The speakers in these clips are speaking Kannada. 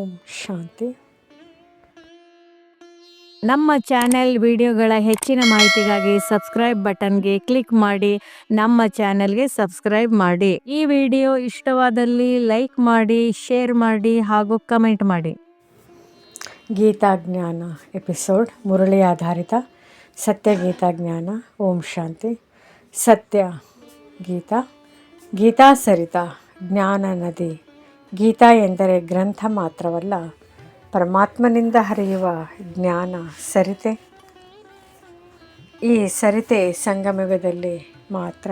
ಓಂ ಶಾಂತಿ. ನಮ್ಮ ಚಾನೆಲ್ ವಿಡಿಯೋಗಳ ಹೆಚ್ಚಿನ ಮಾಹಿತಿಗಾಗಿ ಸಬ್ಸ್ಕ್ರೈಬ್ ಬಟನ್ಗೆ ಕ್ಲಿಕ್ ಮಾಡಿ, ನಮ್ಮ ಚಾನೆಲ್ಗೆ ಸಬ್ಸ್ಕ್ರೈಬ್ ಮಾಡಿ. ಈ ವಿಡಿಯೋ ಇಷ್ಟವಾದಲ್ಲಿ ಲೈಕ್ ಮಾಡಿ, ಶೇರ್ ಮಾಡಿ ಹಾಗೂ ಕಮೆಂಟ್ ಮಾಡಿ. ಗೀತಾಜ್ಞಾನ ಎಪಿಸೋಡ್ ಮುರಳಿ ಆಧಾರಿತ. ಸತ್ಯ ಗೀತಾಜ್ಞಾನ ಓಂ ಶಾಂತಿ. ಸತ್ಯ ಗೀತಾ ಗೀತಾ ಸರಿತ, ಜ್ಞಾನ ನದಿ. ಗೀತಾ ಎಂದರೆ ಗ್ರಂಥ ಮಾತ್ರವಲ್ಲ, ಪರಮಾತ್ಮನಿಂದ ಹರಿಯುವ ಜ್ಞಾನ ಸರಿತೆ? ಈ ಸರಿತೆ ಸಂಗಮಯುಗದಲ್ಲಿ ಮಾತ್ರ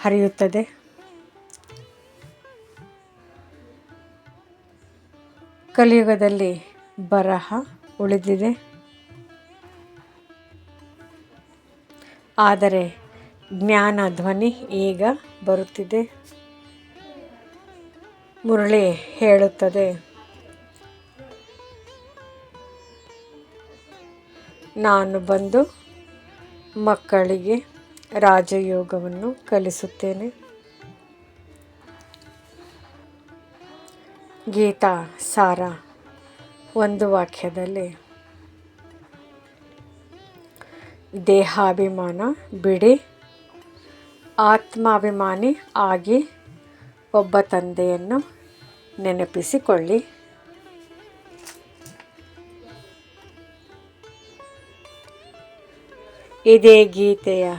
ಹರಿಯುತ್ತದೆ. ಕಲಿಯುಗದಲ್ಲಿ ಬರಹ ಉಳಿದಿದೆ. ಆದರೆ ಜ್ಞಾನ ಧ್ವನಿ ಈಗ ಬರುತ್ತಿದೆ. ಮುರಳಿ ಹೇಳುತ್ತದೆ. ನಾನು ಬಂದು ಮಕ್ಕಳಿಗೆ ರಾಜಯೋಗವನ್ನು ಕಲಿಸುತ್ತೇನೆ. ಗೀತಾ, ಸಾರ, ಒಂದು ವಾಕ್ಯದಲ್ಲಿ, ದೇಹಾಭಿಮಾನ ಬಿಡಿ, ಆತ್ಮಾಭಿಮಾನಿ ಆಗಿ ಒಬ್ಬ ತಂದೆಯನ್ನು ನೆನಪಿಸಿಕೊಳ್ಳಿ. ಇದೇ ಗೀತೆಯ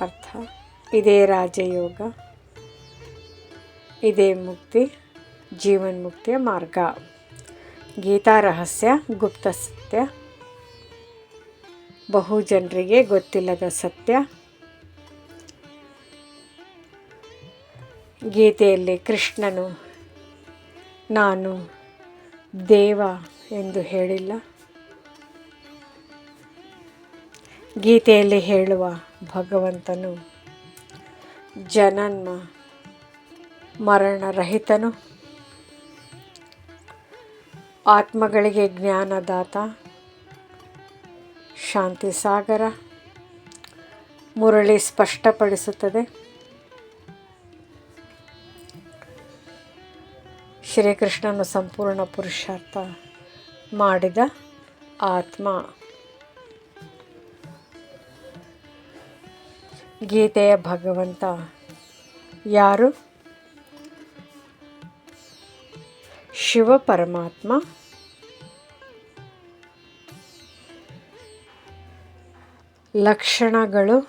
ಅರ್ಥ. ಇದೇ ರಾಜಯೋಗ. ಇದೇ ಮುಕ್ತಿ, ಜೀವನ್ ಮುಕ್ತಿಯ ಮಾರ್ಗ. ಗೀತಾ ರಹಸ್ಯ, ಗುಪ್ತ ಸತ್ಯ. ಬಹು ಜನರಿಗೆ ಗೊತ್ತಿಲ್ಲದ ಸತ್ಯ. ಗೀತೆಯಲ್ಲಿ ಕೃಷ್ಣನು, ನಾನು ದೇವ ಎಂದು ಹೇಳಿಲ್ಲ. ಗೀತೆಯಲ್ಲಿ ಹೇಳುವ ಭಗವಂತನು ಜನನ್ಮ ಮರಣರಹಿತನು. ಆತ್ಮಗಳಿಗೆ ಜ್ಞಾನದಾತ ಶಾಂತಿ ಸಾಗರ ಮುರಳಿ ಸ್ಪಷ್ಟಪಡಿಸುತ್ತದೆ. ಶ್ರೀಕೃಷ್ಣನು ಸಂಪೂರ್ಣ ಪುರುಷಾರ್ಥ ಮಾಡಿದ ಆತ್ಮ. ಗೀತೆಯ ಭಗವಂತ ಯಾರು? ಶಿವ ಪರಮಾತ್ಮ. ಲಕ್ಷಣಗಳು.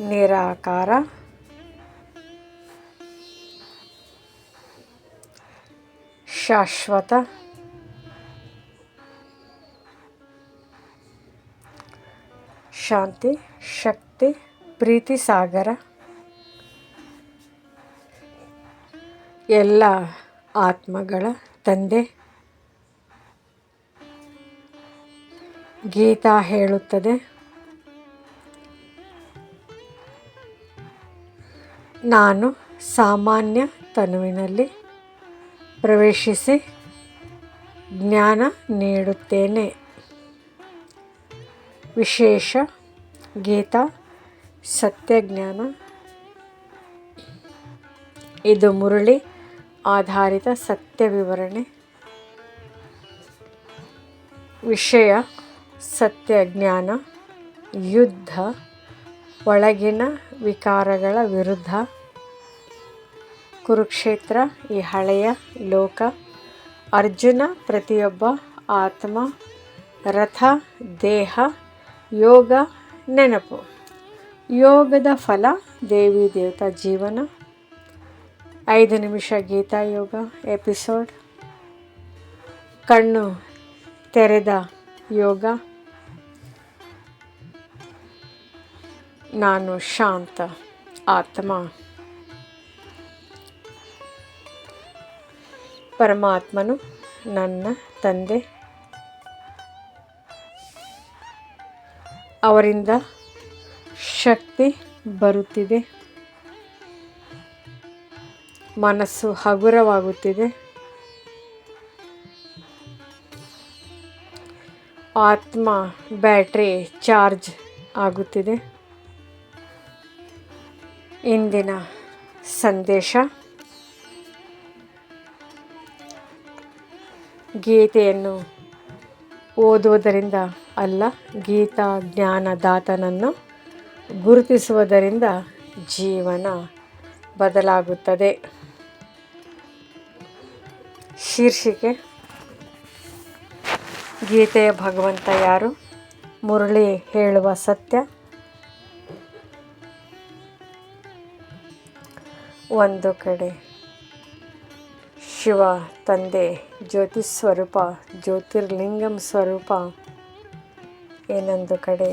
ನಿರಾಕಾರ. ಶಾಶ್ವತ. ಶಾಂತಿ ಶಕ್ತಿ ಪ್ರೀತಿ ಸಾಗರ. ಎಲ್ಲ ಆತ್ಮಗಳ ತಂದೆ. ಗೀತಾ ಹೇಳುತ್ತದೆ ನಾನು ಸಾಮಾನ್ಯ ತನುವಿನಲ್ಲಿ ಪ್ರವೇಶಿಸಿ ಜ್ಞಾನ ನೀಡುತ್ತೇನೆ. ವಿಶೇಷ ಗೀತಾ ಸತ್ಯಜ್ಞಾನ. ಇದು ಮುರಳಿ ಆಧಾರಿತ ಸತ್ಯ ವಿವರಣೆ. ವಿಷಯ ಸತ್ಯಜ್ಞಾನ, ಯುದ್ಧ, ಒಳಗಿನ ವಿಕಾರಗಳ ವಿರುದ್ಧ. ಕುರುಕ್ಷೇತ್ರ, ಈ ಹಳೆಯ ಲೋಕ, ಅರ್ಜುನ, ಪ್ರತಿಯೊಬ್ಬ ಆತ್ಮ, ರಥ, ದೇಹ, ಯೋಗ, ನೆನಪು. ಯೋಗದ ಫಲ, ದೇವಿ ದೇವತಾ ಜೀವನ. ಐದು ನಿಮಿಷ ಗೀತಾ ಯೋಗ ಎಪಿಸೋಡ್. ಕಣ್ಣು ತೆರೆದ ಯೋಗ. ನಾನು ಶಾಂತ ಆತ್ಮ. ಪರಮಾತ್ಮನು ನನ್ನ ತಂದೆ. ಅವರಿಂದ ಶಕ್ತಿ ಬರುತ್ತಿದೆ. ಮನಸ್ಸು ಹಗುರವಾಗುತ್ತಿದೆ. ಆತ್ಮ ಬ್ಯಾಟ್ರಿ ಚಾರ್ಜ್ ಆಗುತ್ತಿದೆ. ಇಂದಿನ ಸಂದೇಶ. ಗೀತೆಯನ್ನು ಓದುವುದರಿಂದ ಅಲ್ಲ, ಗೀತಾ ಜ್ಞಾನದಾತನನ್ನು ಗುರುತಿಸುವುದರಿಂದ ಜೀವನ ಬದಲಾಗುತ್ತದೆ. ಶೀರ್ಷಿಕೆ, ಗೀತೆಯ ಭಗವಂತ ಯಾರು? ಮುರಳಿ ಹೇಳುವ ಸತ್ಯ. ಒಂದು ಕಡೆ ಶಿವ ತಂದೆ, ಜ್ಯೋತಿ ಸ್ವರೂಪ, ಜ್ಯೋತಿರ್ಲಿಂಗಂ ಸ್ವರೂಪ. ಏನೊಂದು ಕಡೆ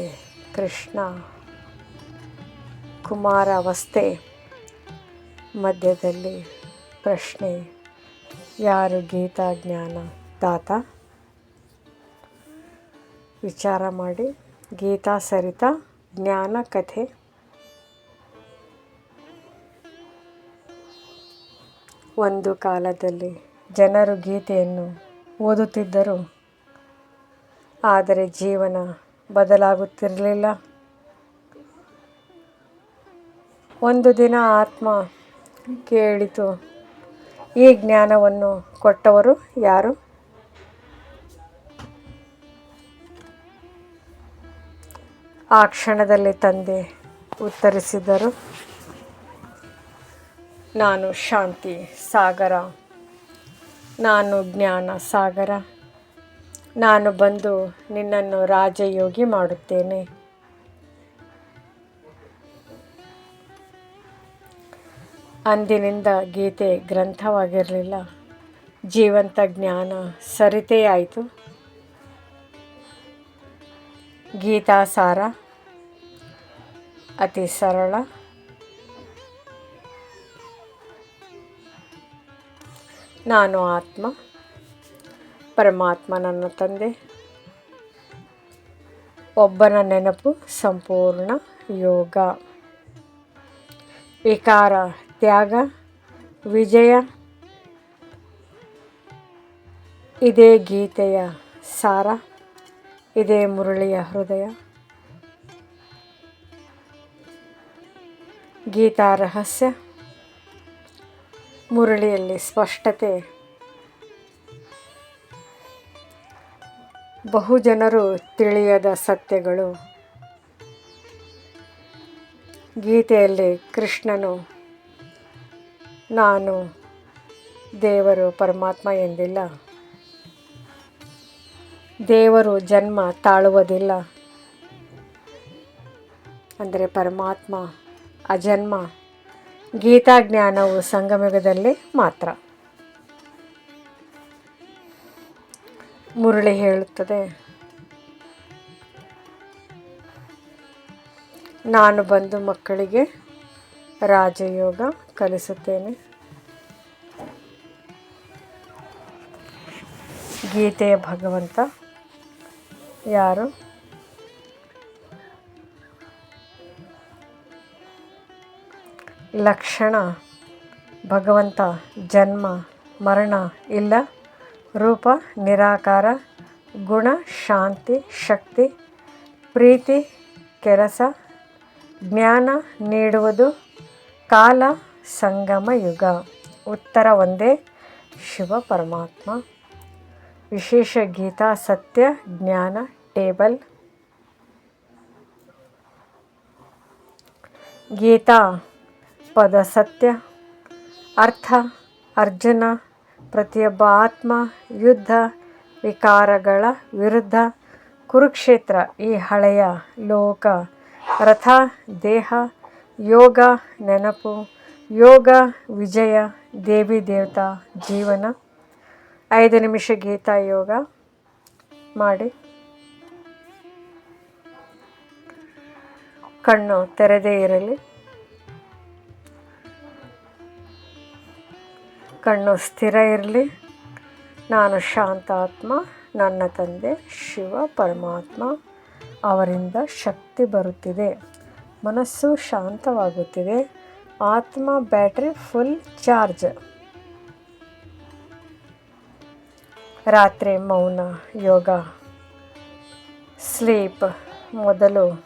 ಕೃಷ್ಣ, ಕುಮಾರ ಅವಸ್ಥೆ. ಮಧ್ಯದಲ್ಲಿ ಪ್ರಶ್ನೆ, ಯಾರು ಗೀತಾ ಜ್ಞಾನ ದಾತ? ವಿಚಾರ ಮಾಡಿ, ಗೀತಾ ಸರಿತ, ಜ್ಞಾನ ಕಥೆ. ಒಂದು ಕಾಲದಲ್ಲಿ ಜನರು ಗೀತೆಯನ್ನು ಓದುತ್ತಿದ್ದರು. ಆದರೆ ಜೀವನ ಬದಲಾಗುತ್ತಿರಲಿಲ್ಲ. ಒಂದು ದಿನ ಆತ್ಮ ಕೇಳಿತು, ಈ ಜ್ಞಾನವನ್ನು ಕೊಟ್ಟವರು ಯಾರು? ಆ ಕ್ಷಣದಲ್ಲಿ ತಂದೆ ಉತ್ತರಿಸಿದರು. ನಾನು ಶಾಂತಿ ಸಾಗರ. ನಾನು ಜ್ಞಾನ ಸಾಗರ. ನಾನು ಬಂದು ನಿನ್ನನ್ನು ರಾಜಯೋಗಿ ಮಾಡುತ್ತೇನೆ. ಅಂದಿನಿಂದ ಗೀತೆ ಗ್ರಂಥವಾಗಿರಲಿಲ್ಲ. ಜೀವಂತ ಜ್ಞಾನ ಸರಿತೆಯಾಯಿತು ಗೀತಾಸಾರ ಅತಿ ಸರಳ. ನಾನು ಆತ್ಮ, ಪರಮಾತ್ಮ ನನ್ನ ತಂದೆ. ಒಬ್ಬನ ನೆನಪು ಸಂಪೂರ್ಣ ಯೋಗ. ವಿಕಾರ, ತ್ಯಾಗ, ವಿಜಯ. ಇದೇ ಗೀತೆಯ ಸಾರ, ಇದೇ ಮುರಳಿಯ ಹೃದಯ. ಗೀತಾ ರಹಸ್ಯ. ಮುರಳಿಯಲ್ಲಿ ಸ್ಪಷ್ಟತೆ. ಬಹುಜನರು ತಿಳಿಯದ ಸತ್ಯಗಳು. ಗೀತೆಯಲ್ಲಿ ಕೃಷ್ಣನು, ನಾನು ದೇವರು ಪರಮಾತ್ಮ ಎಂದಿಲ್ಲ. ದೇವರು ಜನ್ಮ ತಾಳುವುದಿಲ್ಲ. ಅಂದರೆ ಪರಮಾತ್ಮ ಅಜನ್ಮ ಗೀತಾ ಜ್ಞಾನವು ಸಂಗಮಯುಗದಲ್ಲಿ ಮಾತ್ರ. ಮುರಳಿ ಹೇಳುತ್ತದೆ ನಾನು ಬಂದು ಮಕ್ಕಳಿಗೆ ರಾಜಯೋಗ ಕಲಿಸುತ್ತೇನೆ. ಗೀತೆಯ ಭಗವಂತ ಯಾರು? ಲಕ್ಷಣ, ಭಗವಂತ, ಜನ್ಮ, ಮರಣ, ಇಲ್ಲ, ರೂಪ, ನಿರಾಕಾರ, ಗುಣ, ಶಾಂತಿ, ಶಕ್ತಿ, ಪ್ರೀತಿ, ಕೆಲಸ, ಜ್ಞಾನ ನೀಡುವುದು, ಕಾಲ, ಸಂಗಮ, ಯುಗ. ಉತ್ತರ ಒಂದೇ, ಶಿವ ಪರಮಾತ್ಮ. ವಿಶೇಷ ಗೀತಾ, ಸತ್ಯ, ಜ್ಞಾನ, ಟೇಬಲ್. ಗೀತಾ ಪದ ಸತ್ಯ, ಅರ್ಥ, ಅರ್ಜುನ, ಪ್ರತಿಯೊಬ್ಬ ಆತ್ಮ, ಯುದ್ಧ, ವಿಕಾರಗಳ ವಿರುದ್ಧ, ಕುರುಕ್ಷೇತ್ರ, ಈ ಹಳೆಯ ಲೋಕ, ರಥ, ದೇಹ, ಯೋಗ, ನೆನಪು, ಯೋಗ, ವಿಜಯ, ದೇವಿ, ದೇವತಾ, ಜೀವನ. ಐದು ನಿಮಿಷ ಗೀತಾ ಯೋಗ ಮಾಡಿ. ಕಣ್ಣು ತೆರೆದೇ ಇರಲಿ. ಕಣ್ಣು ಸ್ಥಿರ ಇರಲಿ. ನಾನು ಶಾಂತಾತ್ಮ, ನನ್ನ ತಂದೆ ಶಿವ ಪರಮಾತ್ಮ, ಅವರಿಂದ ಶಕ್ತಿ ಬರುತ್ತಿದೆ. ಮನಸ್ಸು ಶಾಂತವಾಗುತ್ತಿದೆ. ಆತ್ಮ ಬ್ಯಾಟ್ರಿ ಫುಲ್ ಚಾರ್ಜ್. ರಾತ್ರಿ ಮೌನ ಯೋಗ. ಸ್ಲೀಪ್ ಮೊದಲು.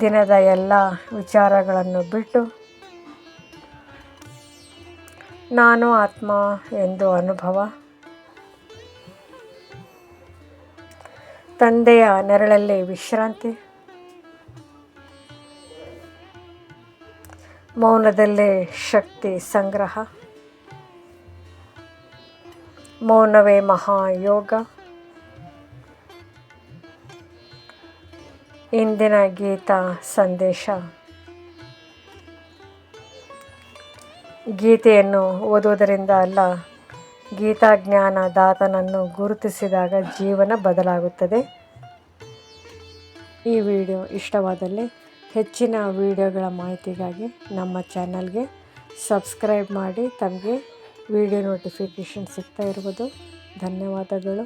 ದಿನದ ಎಲ್ಲ ವಿಚಾರಗಳನ್ನು ಬಿಟ್ಟು ನಾನು ಆತ್ಮ ಎಂದು ಅನುಭವ. ತಂದೆಯ ನೆರಳಲ್ಲಿ ವಿಶ್ರಾಂತಿ. ಮೌನದಲ್ಲೇ ಶಕ್ತಿ ಸಂಗ್ರಹ. ಮೌನವೇ ಮಹಾಯೋಗ. ಇಂದಿನ ಗೀತಾ ಸಂದೇಶ. ಗೀತೆಯನ್ನು ಓದುವುದರಿಂದ ಅಲ್ಲ, ಗೀತಾ ಜ್ಞಾನ ದಾತನನ್ನು ಗುರುತಿಸಿದಾಗ ಜೀವನ ಬದಲಾಗುತ್ತದೆ. ಈ ವಿಡಿಯೋ ಇಷ್ಟವಾದಲ್ಲಿ ಹೆಚ್ಚಿನ ವಿಡಿಯೋಗಳ ಮಾಹಿತಿಗಾಗಿ ನಮ್ಮ ಚಾನಲ್ಗೆ ಸಬ್ಸ್ಕ್ರೈಬ್ ಮಾಡಿ, ತಮಗೆ ವಿಡಿಯೋ ನೋಟಿಫಿಕೇಷನ್ ಸಿಗ್ತಾ ಇರ್ಬೋದು ಧನ್ಯವಾದಗಳು.